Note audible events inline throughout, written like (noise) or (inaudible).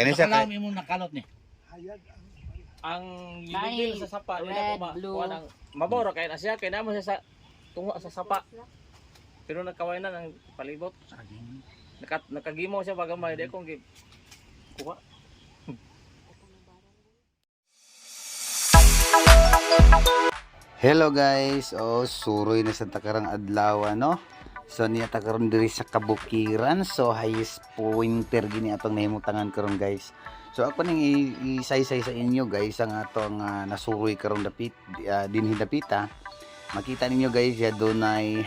Kani Sa kay imong nakalot ni. ang Dahil ligil sa sapa nila red, ko ma blue. kuha ng maboro kay na siya kay namo siya sa tungo sa sapa pero nagkaway na ng palibot Saging. Naka, nakagimo siya pagamay di akong gi kuha Hello guys, oh suroy na sa takarang adlaw no. So niya takaron diri sa kabukiran. So highest pointer gini atong nahimutangan karon guys. So ako ning isaysay sa inyo guys ang atong uh, nasuroy karon dapit uh, dinhi dapita. Makita ninyo guys ya dunay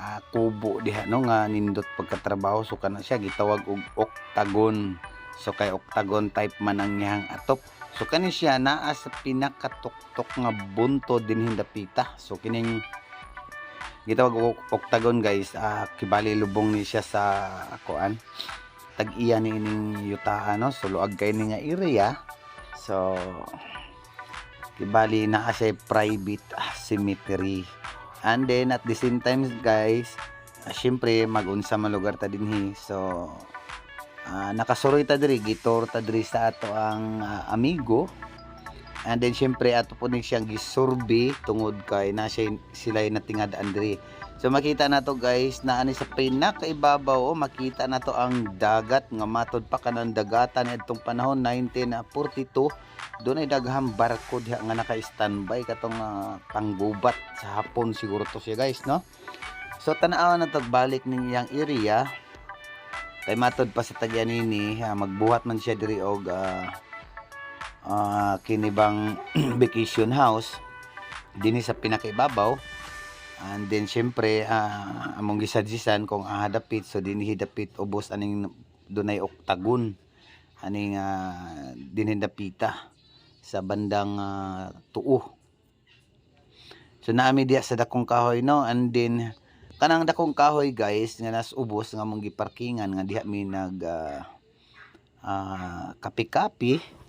uh, kubo diha no nga nindot pagkatrabaho so kana siya gitawag og octagon. So kay octagon type man ang iyang atop. So kani siya naa sa pinakatuktok nga bunto din hindapita. So kining gitawag og octagon guys, ah, kibali lubong ni siya sa kuan. Tag-iya ni ining yuta no. So luag kay ni nga area. So kibali naa siya private ah, cemetery. And then at the same time guys, ah, syempre mag-unsa man lugar ta dinhi. So Ah, nakasuroy ta diri gitor ta diri sa ato ang ah, amigo and then syempre ato po ni siyang gisurvey tungod kay na siya sila natingad-an diri so makita na to guys na ani sa pinakaibabaw oh, makita na to ang dagat nga matod pa kanang dagatan itong panahon 1942 doon ay daghang barko diha nga naka-standby katong ah, panggubat sa hapon. Siguro to siya guys no? So tanaw na to balik ninyang area. Kay matod pa sa tagyan nini ah, magbuhat man siya diri og ah, ah, kinibang (clears throat) vacation house dinhi sa pinakaibabaw. And then syempre ah, among gisadjisan kung ahadapit so dinhi dapit ubos aning dunay oktagon aning uh, dinhi dapita sa bandang ah, tuo. So naami diya sa dakong kahoy no? And then kanang dakong kahoy guys nga nas ubos nga mong giparkingan nga diha mi nag ah, ah, kapi-kapi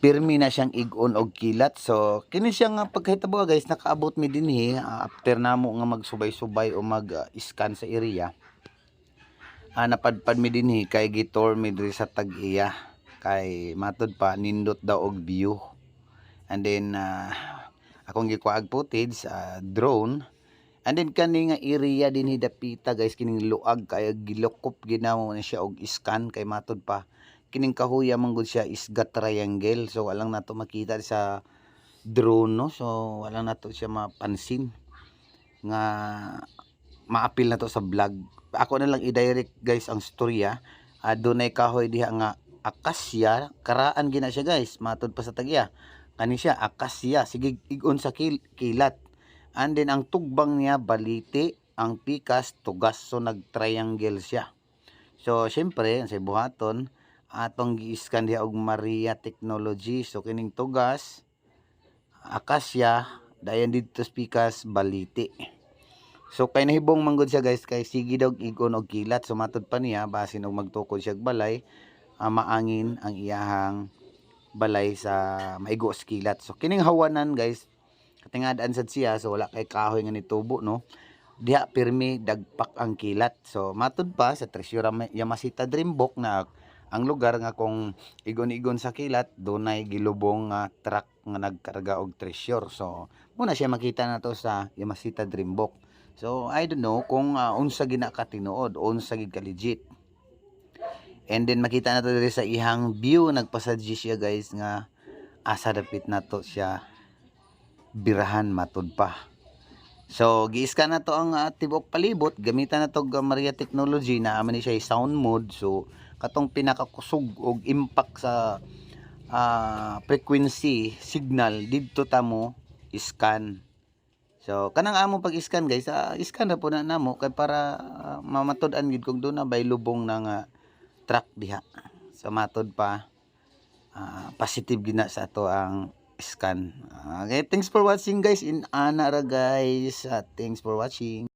pirmi na siyang igon og kilat. So kini siya nga pagkahitabo guys. Nakaabot mi dinhi ah, after namo nga magsubay-subay o mag-scan sa area ah, napadpad mi dinhi kay gitor mi diri sa tag-iya. Kay matod pa nindot daw og view. And then ah, akong gikuha footage sa drone. And then kani nga area din hidapita guys. Kining luag kay gilokop ginaw na siya og scan kay matod pa kining kahuya man gud siya isga triangle. So walang nato makita sa drone no? So walang nato siya mapansin nga maapil na to sa vlog. Ako na lang i-direct guys ang storya uh, dunay kahoy diha nga akasya. Karaan gina siya guys. Matod pa sa tagya. Kani siya akasya. Sige igon sa kil- kilat. And then ang tugbang niya baliti, ang pikas tugas. So nag-triangle siya. So syempre sa buhaton atong gi-scan diha og Maria technology. So kining tugas akasya dayon dito sa baliti. So kay nahibong manggod siya guys kay sige daw igon og kilat so matod pa niya basin og magtukod siya balay ah, maangin ang iyahang balay sa maigo sa kilat. So kining hawanan guys katingadaan sad siya so wala kay kahoy nga nitubo no diha pirmi dagpak ang kilat so matud pa sa Tresura Yamasita Dreambok na ang lugar nga kung igon-igon sa kilat dunay gilubong nga truck nga nagkarga og treasure so muna siya makita na to sa Yamasita Dreambok so I don't know kung uh, unsa gina ka tinuod unsa gid ka legit and then makita na to diri sa ihang view nagpasadji siya guys nga asa dapit na to siya birahan matod pa. So, gi-scan na to ang uh, tibok palibot, gamitan na to Maria technology na aman siya sound mode. So, katong pinakakusog og impact sa ah, frequency signal didto ta mo scan. So, kanang amo pag scan guys, uh, scan na po na namo kay para ah, mamatud-an gid kung doon na bay lubong na nga track diha. So, matod pa ah, positive gina sa ato ang scan. Okay, thanks for watching guys in Anara guys. Uh, thanks for watching.